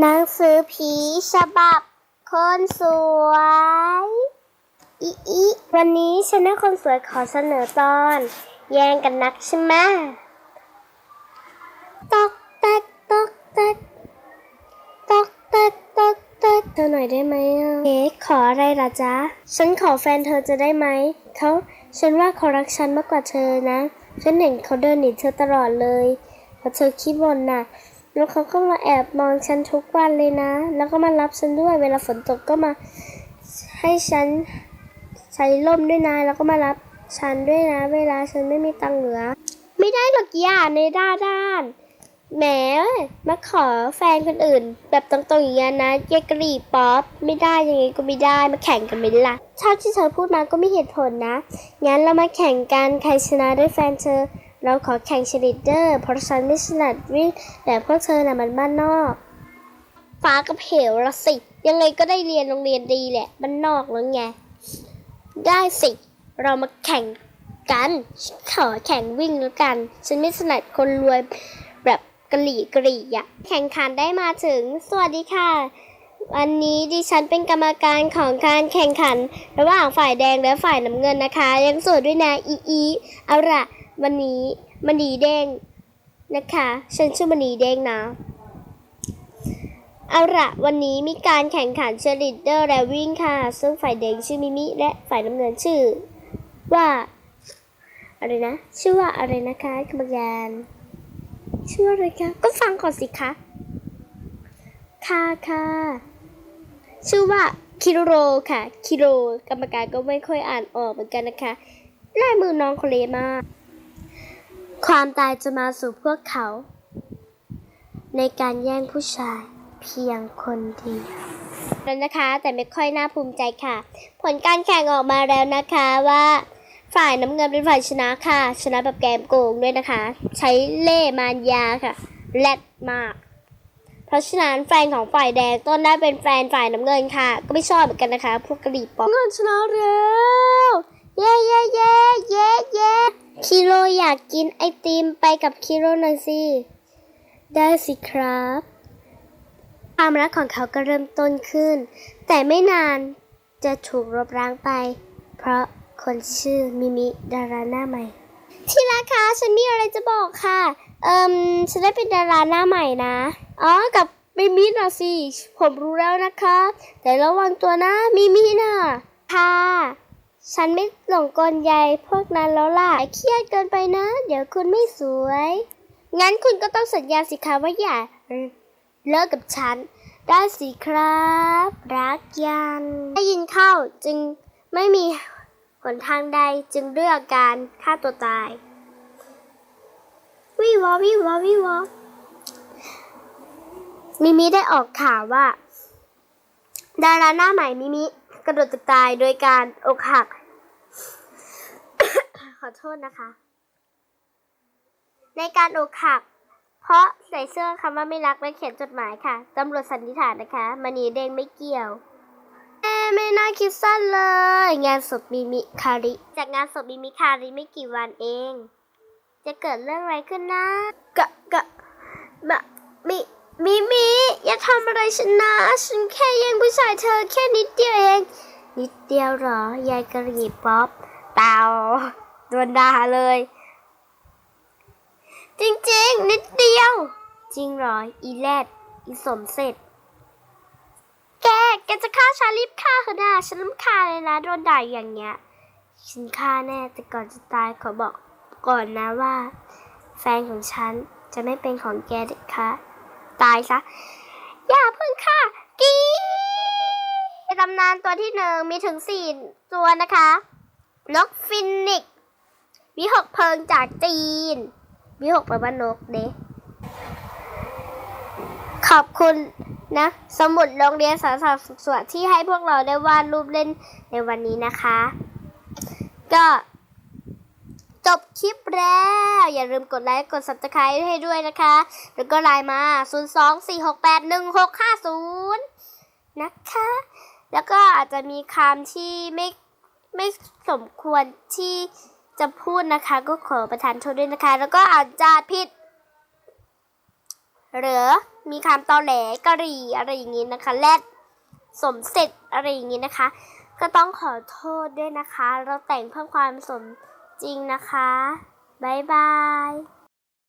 หนังสือผีฉบับคนสวยอีอีวันนี้ฉันให้คนสวยขอเสนอตอน แย่งกันนักใช่ไหมตอกแตกตอกแตกตอกแตกตอกแตกเธอหน่อยได้ไหมอะเอ๊ะขออะไรล่ะจ๊ะ ฉันขอแฟนเธอจะได้ไหม เขาฉันว่าเขารักฉันมากกว่าเธอนะ ฉันเห็นเขาเดินหนีเธอตลอดเลยเพราะเธอขี้บ่นน่ะ แล้วเขาก็มาแอบมองฉันทุกวันเลยนะ แล้วก็มารับฉันด้วย เวลาฝนตกก็มาให้ฉันใช้ร่มด้วยนะ แล้วก็มารับฉันด้วยนะ เวลาฉันไม่มีตังเหลือ ไม่ได้หรอกย่าในด้าด้านแหมมาขอแฟนคนอื่น แบบตรงๆอย่างนี้นะเยกรีป๊อปไม่ได้ยังไงก็ไม่ได้มาแข่งกันไหมล่ะเท่าที่เธอพูดมาก็ไม่เหตุผลนะงั้นเรามาแข่งกันใครชนะได้แฟนเธอ เราขอแข่งชลิดเดอร์เพราะฉันไม่ถนัดวิ่งแต่พวกเธอน่ะมันบ้านนอก ฟ้ากับเหวละสิ ยังไงก็ได้เรียนโรงเรียนดีแหละบ้านนอกแล้วไง ได้สิ เรามาแข่งกัน ขอแข่งวิ่งแล้วกัน ฉันไม่ถนัดคนรวยแบบกะหลี่กะหรี่อะแข่งขันได้มาถึง สวัสดีค่ะ วันนี้ดิฉันเป็นกรรมการของการแข่งขัน ระหว่างฝ่ายแดงและฝ่ายน้ำเงินนะคะ ยังสวยด้วยนะอีอีเอาละ วันนี้มันดีแดงนะคะ ฉันชื่อมันดีแดงนะเอาละวันนี้มีการแข่งขันเชลิดเดอร์และวิ่งค่ะ ซึ่งฝ่ายแดงชื่อมิมิ และฝ่ายน้ำเงินชื่อ ว่าอะไรนะ ชื่อว่าอะไรนะคะกรรมการชื่อว่าอะไรคะก็ฟังก่อนสิคะค่ะค่ะชื่อว่าคิโรค่ะคิโรกรรมการก็ไม่ค่อยอ่านออกเหมือนกันนะคะลายมือน้องเขาเลมาก ความตายจะมาสู่พวกเขา ในการแย่งผู้ชายเพียงคนเดียวแล้วนะคะ แต่ไม่ค่อยน่าภูมิใจค่ะ ผลการแข่งออกมาแล้วนะคะว่าฝ่ายน้ำเงินเป็นฝ่ายชนะค่ะ ชนะแบบแกมโกงด้วยนะคะ ใช้เล่ห์มารยาค่ะแรดมาก เพราะฉะนั้นแฟนของฝ่ายแดงต้นได้เป็นแฟนฝ่ายน้ำเงินค่ะ ก็ไม่ชอบเหมือนกันนะคะ พวกกระดิ่ปอกเงินชนะแล้ว เย้เย้เย้เย้เย้คิโรอยากกินไอติมไปกับคิโรหน่อยสิ ได้สิครับความรักของเขาก็เริ่มต้นขึ้น แต่ไม่นานจะถูกลบล้างไป เพราะคนชื่อมิมิดาราหน้าใหม่ ที่รักคะ ฉันมีอะไรจะบอกค่ะ เอิมฉันได้เป็นดาราหน้าใหม่นะ อ๋อ กับมิมินะสิ ผมรู้แล้วนะคะ แต่ระวังตัวนะมิมินะค่ะ ฉันไม่หลงกลใยพวกนั้นแล้วล่ะเครียดเกินไปนะ เดี๋ยวคุณไม่สวย งั้นคุณก็ต้องสัญญาสิคะว่าอย่าเลิกกับฉัน ได้สิครับ รักยัน ได้ยินเข้าจึงไม่มีหนทางใดจึงเลือกการฆ่าตัวตาย วิวอวิวอวิวอมิมิได้ออกข่าวว่า ดาราหน้าใหม่มิมิ กระโดดตึกตายโดยการอกหัก ขอโทษนะคะ ในการอกหัก เพราะใส่เสื้อคำว่าไม่รักและเขียนจดหมายค่ะตำรวจสันนิษฐานนะคะมันีเด้งไม่เกี่ยวแม่ไม่น่าคิดสั้นเลย งานศพมิมิคาริ จากงานศพมิมิคาริไม่กี่วันเอง จะเกิดเรื่องอะไรขึ้นนะกะกะบะมิมิมิ อะไรฉันนะ ฉันแค่แย่งผู้ชายเธอแค่นิดเดียวเอง นิดเดียวเหรอ ยายกะหรี่ป๊อปเปล่าโดนด่าเลย จริงๆ นิดเดียว จริงเหรอ อีแรดอีสมเสร็จ แก แกจะฆ่าชาลิฟฆ่าเขาได้ฉันรำคาเลยนะ โดนด่าอย่างเงี้ย ฉันฆ่าแน่ แต่ก่อนจะตายขอบอกก่อนนะว่า แฟนของฉันจะไม่เป็นของแกเด็ดขาดตายซะ อย่าเพิ่งฆ่ากีในตำนานตัวที่หนึ่งมีถึงสี่ตัวนะคะ นกฟินิกซ์วิหกเพิงจากจีนวิหกแปลว่านกเด้ขอบคุณนะ สมุดโรงเรียนสารศาสตร์สุขสวัสดิ์ที่ให้พวกเราได้วาดรูปเล่นในวันนี้นะคะ ก็ จบคลิปแล้ว อย่าลืมกดไลค์กด subscribe ให้ด้วยนะคะ แล้วก็ไลน์มา 024681650 นะคะ แล้วก็อาจจะมีคำที่ไม่ไม่สมควรที่จะพูดนะคะ ก็ขอประทานโทษด้วยนะคะ แล้วก็อาจจะผิด หรือมีคำตอแหลกะรีอะไรอย่างนี้นะคะแลดสมเสร็จอะไรอย่างนี้นะคะ ก็ต้องขอโทษด้วยนะคะ เราแต่งเพิ่มความสม จริงนะคะ บ๊ายบาย